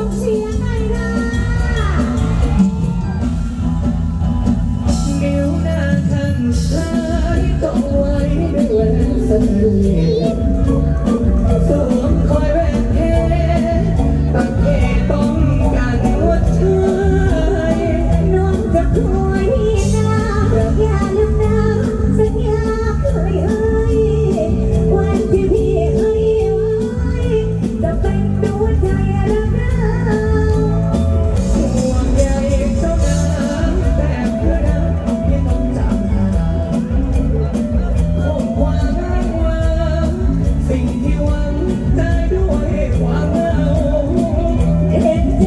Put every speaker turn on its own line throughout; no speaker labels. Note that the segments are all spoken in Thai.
ส่งเสียนิวนางข้างกไว้
ด้วยแนสวมคอยแวนเพชต้องกัน
หัวใจน้องจะคอย สิ่งที่หวังเธด้วยความเงา
ห็ใจ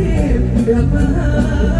รีบกลับมา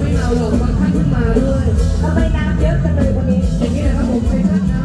ไม่
เมา
หรอ
กบางท่านขึ้นมา
ด้วยทำ
ไมน้ำเยอะกันเลยวันนี้อ
ย่างนี้นะครับผม
เป็
นท่า